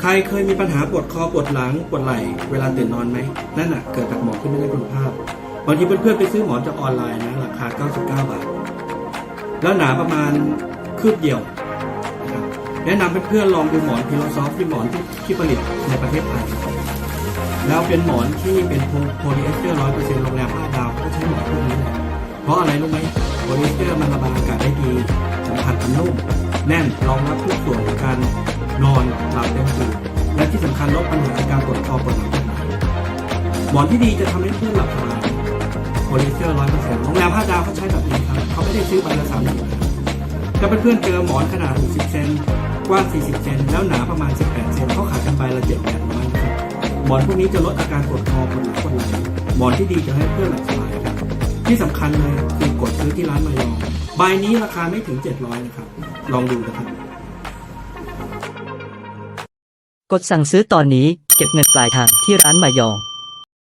ใครเคยมีปัญหาปวดคอปวดหลังปวดไหล่เวลาตื่นนอนไหมนั่นน่ะเกิดจากหมอนที่ไม่ได้คุณภาพบางทีเพื่อนๆไปซื้อหมอนจากออนไลน์นะราคา 99 บาท แล้วหนาประมาณคืบเดียวนะครับแนะนำเพื่อนๆลองดูหมอนพิโลซอฟที่หมอนที่ที่ผลิตในประเทศไทยแล้วเป็นหมอนที่เป็นโพลีเอสเตอร์ร้อยเปอร์เซ็นต์โรงแรมห้าดาวก็ใช้หมอนพวกนี้แหละเพราะอะไรรู้ไหมโพลีเอสเตอร์มันระบายอากาศได้ดีสัมผัสมันนุ่มแน่นรองรับทุกส่วนในการนอน กัน และที่สำคัญลดปัญหาการปวดคอปวดหลังปวดไหล่หมอนที่ดีจะทำให้เพื่อนหลับสบายโพลีเอสเตอร์ร้อยเปอร์เซ็นต์โรงแรมห้าดาวเขาใช้แบบนี้ครับ เขาไม่ได้ซื้อใบละสามสิบถ้าเพื่อนๆเจอหมอนขนาด 60 เซนกว้าง 40 เซนแล้วหนาประมาณ 18 เซนเขาขายกันใบละ7 8ร้อยครับหมอนพวกนี้จะลดอาการปวดคอปวดหลังปวดไหล่หมอนที่ดีจะให้เพื่อนหลับสบายครับที่สำคัญเลยคือกดซื้อที่ร้านมายองใบนี้ราคาไม่ถึง 700นะครับลองดูนะครับ กดสั่งซื้อตอนนี้ เก็บเงินปลายทางที่ร้านมายอง